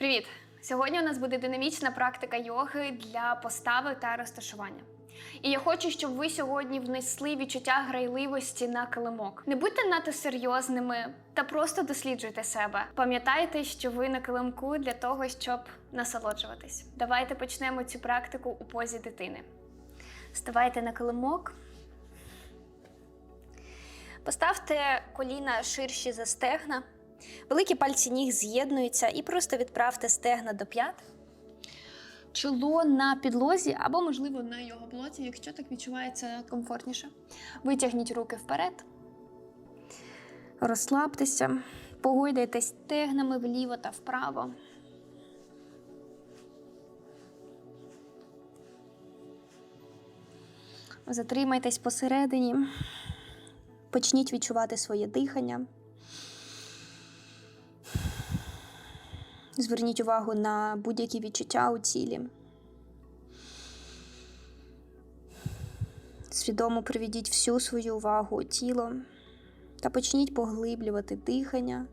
Привіт! Сьогодні у нас буде динамічна практика йоги для постави та розташування. І я хочу, щоб ви сьогодні внесли відчуття грайливості на килимок. Не будьте надто серйозними та просто досліджуйте себе. Пам'ятайте, що ви на килимку для того, щоб насолоджуватись. Давайте почнемо цю практику у позі дитини. Ставайте на килимок. Поставте коліна ширші за стегна. Великі пальці ніг з'єднуються і просто відправте стегна до п'ят. Чоло на підлозі або, можливо, на його блоці, якщо так відчувається комфортніше. Витягніть руки вперед. Розслабтеся, погойдайтесь стегнами вліво та вправо. Затримайтесь посередині. Почніть відчувати своє дихання. Зверніть увагу на будь-які відчуття у тілі. Свідомо приведіть всю свою увагу у тіло та почніть поглиблювати дихання.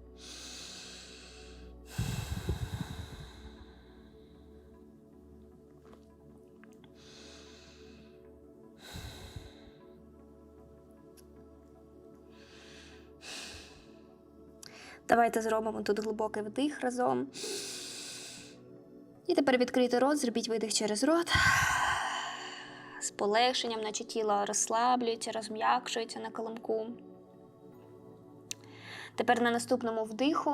Давайте зробимо тут глибокий вдих разом. І тепер відкрийте рот, зробіть видих через рот. З полегшенням, наче тіло розслаблюється, розм'якшується на килимку. Тепер на наступному вдиху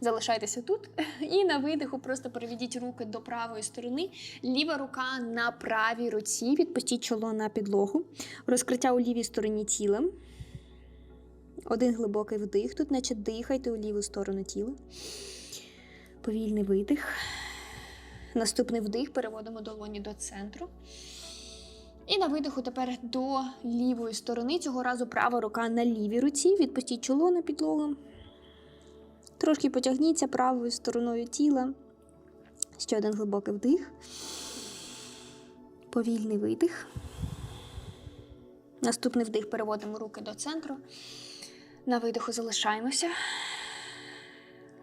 залишайтеся тут. І на видиху просто переведіть руки до правої сторони. Ліва рука на правій руці. Відпустіть чоло на підлогу. Розкриття у лівій стороні тіла. Один глибокий вдих. Тут, наче дихайте у ліву сторону тіла. Повільний видих. Наступний вдих переводимо долоні до центру. І на видиху тепер до лівої сторони. Цього разу права рука на лівій руці. Відпустіть чоло на підлогу. Трошки потягніться правою стороною тіла. Ще один глибокий вдих. Повільний видих. Наступний вдих переводимо руки до центру. На видиху залишаємося.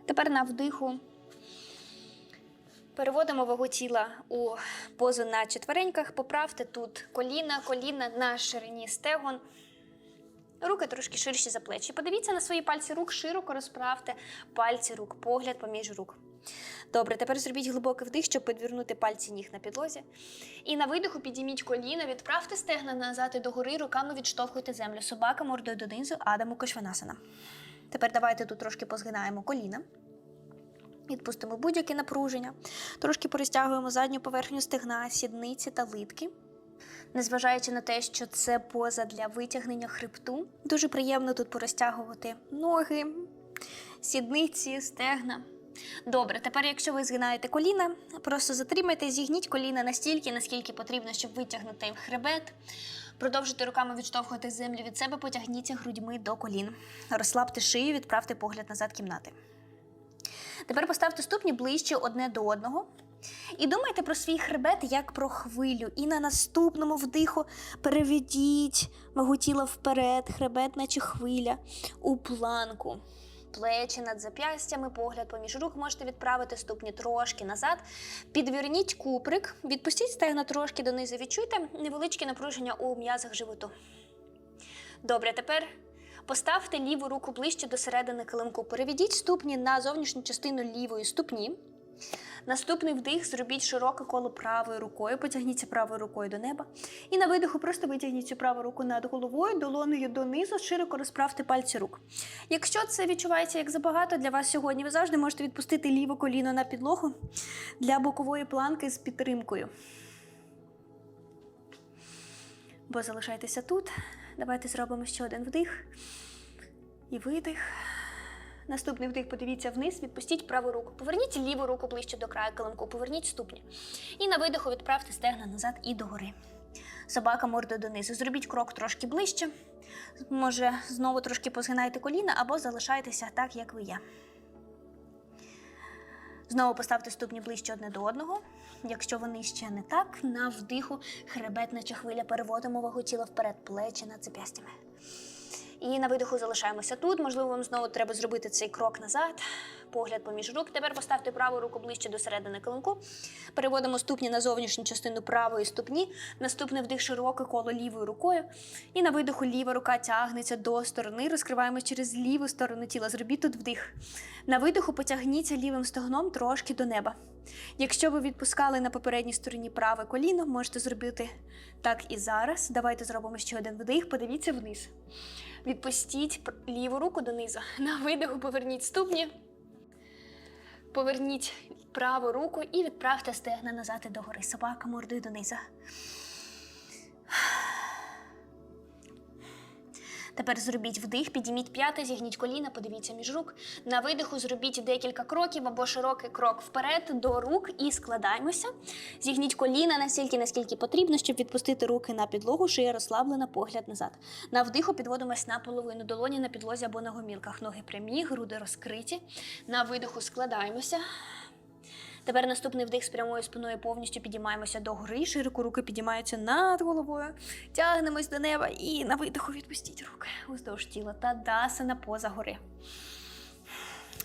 Тепер на вдиху переводимо вагу тіла у позу на четвереньках. Поправте тут коліна, коліна на ширині стегон. Руки трошки ширші за плечі. Подивіться на свої пальці рук, широко розправте пальці рук, погляд поміж рук. Добре, тепер зробіть глибокий вдих, щоб підвернути пальці ніг на підлозі. І на видиху підійміть коліна, відправте стегна назад і догори, руками відштовхуйте землю. Собака мордою донизу, Адаму Кошванасана. Тепер давайте тут трошки позгинаємо коліна. Відпустимо будь-яке напруження. Трошки порозтягуємо задню поверхню стегна, сідниці та литки. Незважаючи на те, що це поза для витягнення хребту, дуже приємно тут порозтягувати ноги, сідниці, стегна. Добре, тепер, якщо ви згинаєте коліна, просто затримайте, зігніть коліна настільки, наскільки потрібно, щоб витягнути хребет. Продовжуйте руками відштовхувати землю від себе, потягніться грудьми до колін. Розслабте шию, відправте погляд назад кімнати. Тепер поставте ступні ближче одне до одного. І думайте про свій хребет як про хвилю. І на наступному вдиху переведіть вагу тіла вперед, хребет, наче хвиля, у планку. Плечі над зап'ястями, погляд поміж рук можете відправити ступні трошки назад. Підверніть куприк, відпустіть стегна трошки донизу. Відчуйте невеличке напруження у м'язах животу. Добре, тепер поставте ліву руку ближче до середини килимку. Переведіть ступні на зовнішню частину лівої ступні. Наступний вдих зробіть широке коло правою рукою, потягніться правою рукою до неба. І на видиху просто витягніть цю праву руку над головою, долоною донизу, широко розправте пальці рук. Якщо це відчувається як забагато для вас сьогодні, ви завжди можете відпустити ліве коліно на підлогу для бокової планки з підтримкою. Бо залишайтеся тут. Давайте зробимо ще один вдих і видих. Наступний вдих, подивіться вниз, відпустіть праву руку. Поверніть ліву руку ближче до краю килимку, поверніть ступні. І на видиху відправте стегна назад і догори. Собака мордою донизу. Зробіть крок трошки ближче. Може, знову трошки позгинайте коліна або залишайтеся так, як ви є. Знову поставте ступні ближче одне до одного. Якщо вони ще не так, на вдиху хребет, наче хвиля, переводимо вагу тіла вперед, плечі над зап'ястями. І на видиху залишаємося тут. Можливо, вам знову треба зробити цей крок назад. Погляд поміж рук. Тепер поставте праву руку ближче до середини килимку. Переводимо ступні на зовнішню частину правої ступні. Наступний вдих широке коло лівою рукою. І на видиху ліва рука тягнеться до сторони. Розкриваємо через ліву сторону тіла. Зробіть тут вдих. На видиху потягніться лівим стогном трошки до неба. Якщо ви відпускали на попередній стороні праве коліно, можете зробити так і зараз. Давайте зробимо ще один вдих. Подивіться вниз. Відпустіть ліву руку донизу. На видиху поверніть ступні. Поверніть праву руку і відправте стегна назад і догори. Собака мордою донизу. Тепер зробіть вдих, підійміть п'яти, зігніть коліна, подивіться між рук. На видиху зробіть декілька кроків або широкий крок вперед до рук і складаємося. Зігніть коліна настільки, наскільки потрібно, щоб відпустити руки на підлогу, шия розслаблена, погляд назад. На вдиху підводимось на половину долоні на підлозі або на гомілках. Ноги прямі, груди розкриті. На видиху складаємося. Тепер наступний вдих з прямою спиною повністю підіймаємося до гори, широко руки підіймаються над головою, тягнемось до неба і на видиху відпустіть руки уздовж тіла та дасана поза гори.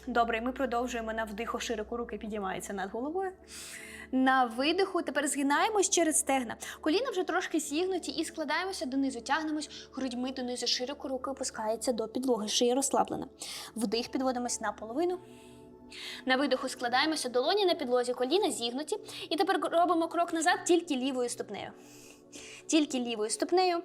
Добре, ми продовжуємо на вдиху широко руки підіймаються над головою. На видиху тепер згинаємось через стегна. Коліна вже трошки зігнуті і складаємося донизу, тягнемось грудьми донизу, широко руки опускається до підлоги, шия розслаблена. Вдих підводимось на половину. На видиху складаємося долоні на підлозі, коліна зігнуті. І тепер робимо крок назад тільки лівою ступнею. Тільки лівою ступнею.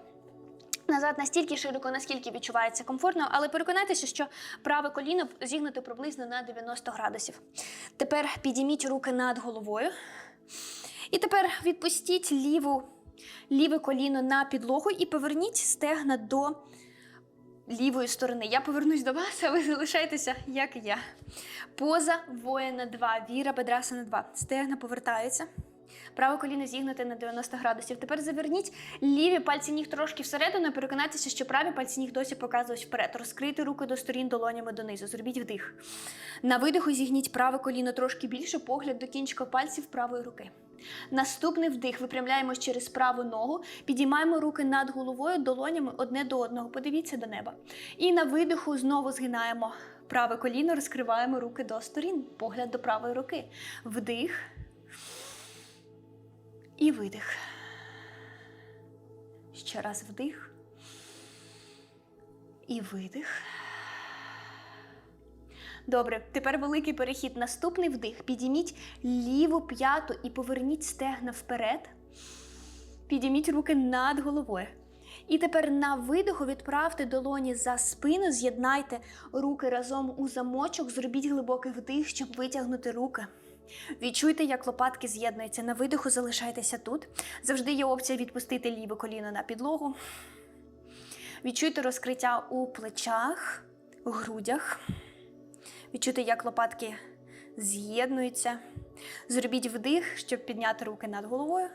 Назад настільки широко, наскільки відчувається комфортно, але переконайтеся, що праве коліно зігнуте приблизно на 90 градусів. Тепер підійміть руки над головою. І тепер відпустіть ліву, ліве коліно на підлогу і поверніть стегна до лівої сторони. Я повернусь до вас, а ви залишайтеся, як і я. Поза воїна 2. Віра бедрасана 2. Стегна повертаються. Праве коліно зігнуте на 90 градусів. Тепер заверніть ліві пальці ніг трошки всередину переконайтеся, що праві пальці ніг досі показують вперед. Розкрийте руки до сторін долонями донизу. Зробіть вдих. На видиху зігніть праве коліно трошки більше, погляд до кінчика пальців правої руки. Наступний вдих. Випрямляємось через праву ногу, підіймаємо руки над головою, долонями одне до одного. Подивіться до неба. І на видиху знову згинаємо праве коліно, розкриваємо руки до сторін, погляд до правої руки. Вдих. І видих. Ще раз вдих. І видих. Добре, тепер великий перехід. Наступний вдих. Підійміть ліву п'яту і поверніть стегна вперед. Підійміть руки над головою. І тепер на видиху відправте долоні за спину, з'єднайте руки разом у замочок, зробіть глибокий вдих, щоб витягнути руки. Відчуйте, як лопатки з'єднуються. На видиху залишайтеся тут. Завжди є опція відпустити ліве коліно на підлогу. Відчуйте розкриття у плечах, грудях. Відчуйте, як лопатки з'єднуються. Зробіть вдих, щоб підняти руки над головою.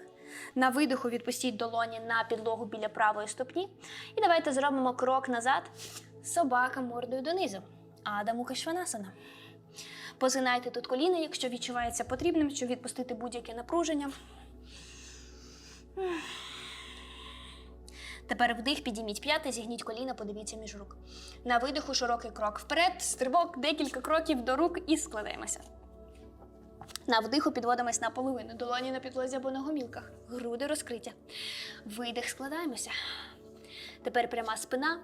На видиху відпустіть долоні на підлогу біля правої ступні. І давайте зробимо крок назад. Собака мордою донизу. Адаму Кашванасана. Позгинайте тут коліна, якщо відчувається потрібним, щоб відпустити будь-яке напруження. Тепер вдих, підійміть п'яти, зігніть коліна, подивіться між рук. На видиху широкий крок вперед, стрибок, декілька кроків до рук і складаємося. На вдиху підводимось на половину, долоні на підлозі або на гомілках. Груди розкриті. Видих, складаємося. Тепер пряма спина.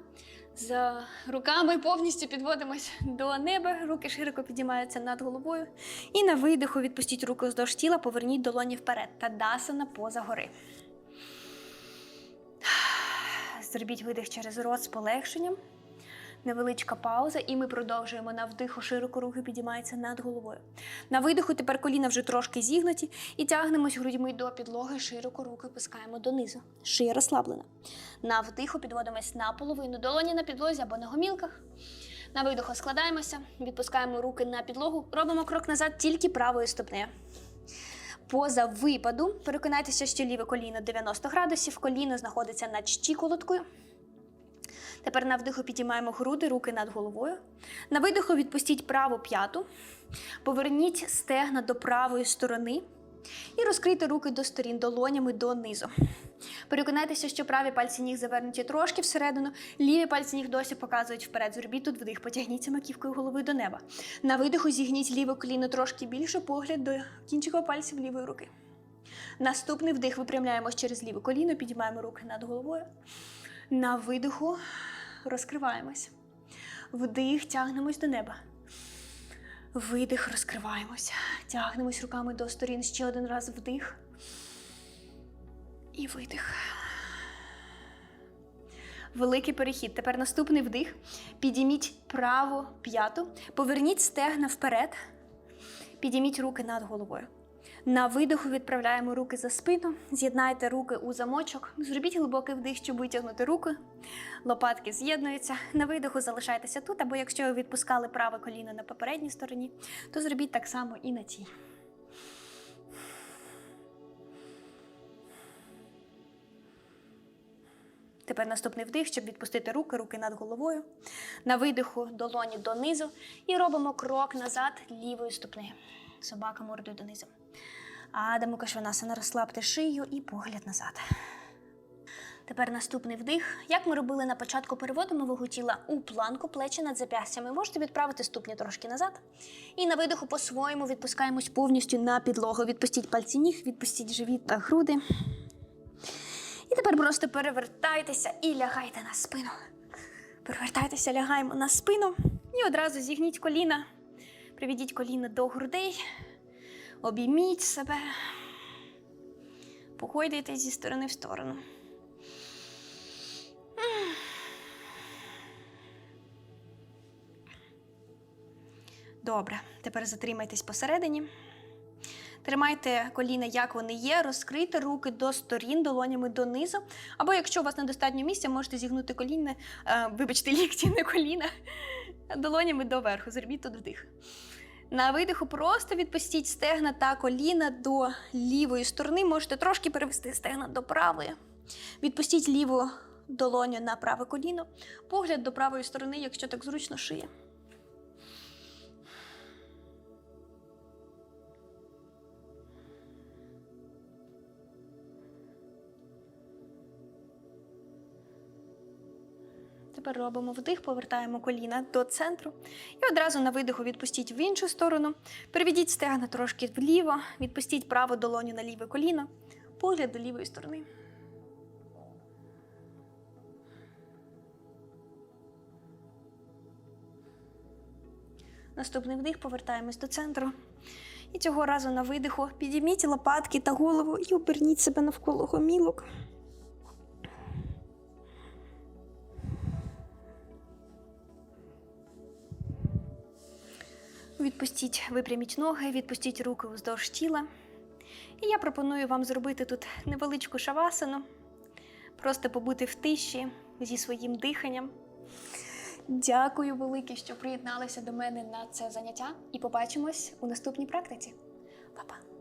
З руками повністю підводимось до неба, руки широко підіймаються над головою. І на видиху відпустіть руки вздовж тіла, поверніть долоні вперед та дасана поза гори. Зробіть видих через рот з полегшенням. Невеличка пауза, і ми продовжуємо на вдиху широко руки підіймаються над головою. На видиху тепер коліна вже трошки зігнуті і тягнемось грудьми до підлоги, широко руки пускаємо донизу. Шия розслаблена. На вдиху підводимось на половину долоні на підлозі або на гомілках. На видиху складаємося, відпускаємо руки на підлогу, робимо крок назад тільки правою ступнею. Поза випаду переконайтеся, що ліве коліно 90 градусів, коліно знаходиться над щиколоткою. Тепер на вдиху підіймаємо груди, руки над головою. На видиху відпустіть праву п'яту. Поверніть стегна до правої сторони. І розкрийте руки до сторін, долонями донизу. Переконайтеся, що праві пальці ніг завернуті трошки всередину, ліві пальці ніг досі показують вперед. Зробіть тут вдих, потягніться маківкою голови до неба. На видиху зігніть ліве коліно трошки більше, погляд до кінчика пальців лівої руки. Наступний вдих випрямляємось через ліве коліно, підіймаємо руки над головою. На видиху розкриваємось. Вдих, тягнемось до неба. Видих, розкриваємося. Тягнемось руками до сторін. Ще один раз вдих. І видих. Великий перехід. Тепер наступний вдих. Підійміть праву п'яту, поверніть стегна вперед, підійміть руки над головою. На видиху відправляємо руки за спину, з'єднайте руки у замочок, зробіть глибокий вдих, щоб витягнути руки. Лопатки з'єднуються. На видиху залишайтеся тут, або якщо ви відпускали праве коліно на попередній стороні, то зробіть так само і на тій. Тепер наступний вдих, щоб відпустити руки, руки над головою. На видиху долоні донизу. І робимо крок назад лівою ступнею. Собака мордою донизу. Адаму Кашванасана, розслабте шию і погляд назад. Тепер наступний вдих. Як ми робили на початку, переводимо вагу тіла у планку, плечі над зап'ястями. Можете відправити ступні трошки назад. І на видиху по-своєму відпускаємось повністю на підлогу. Відпустіть пальці ніг, відпустіть живіт та груди. І тепер просто перевертайтеся і лягайте на спину. Перевертайтеся, лягаємо на спину. І одразу зігніть коліна. Приведіть коліна до грудей. Обійміть себе. Погойдайте зі сторони в сторону. Добре, тепер затримайтесь посередині. Тримайте коліна, як вони є, розкрийте руки до сторін, долонями донизу. Або якщо у вас недостатньо місця, можете зігнути коліна, е, вибачте, лікті, не коліна, долонями доверху. Зробіть тут вдих. На видиху просто відпустіть стегна та коліна до лівої сторони. Можете трошки перевести стегна до правої. Відпустіть ліву долоню на праве коліно. Погляд до правої сторони, якщо так зручно шиє. Тепер робимо вдих, повертаємо коліна до центру. І одразу на видиху відпустіть в іншу сторону. Переведіть стегна трошки вліво, відпустіть праву долоню на ліве коліно, погляд до лівої сторони. Наступний вдих, повертаємось до центру. І цього разу на видиху підійміть лопатки та голову і оберніть себе навколо гомілок. Відпустіть, випряміть ноги, відпустіть руки уздовж тіла. І я пропоную вам зробити тут невеличку шавасану, просто побути в тиші зі своїм диханням. Дякую велике, що приєдналися до мене на це заняття, і побачимось у наступній практиці. Па-па!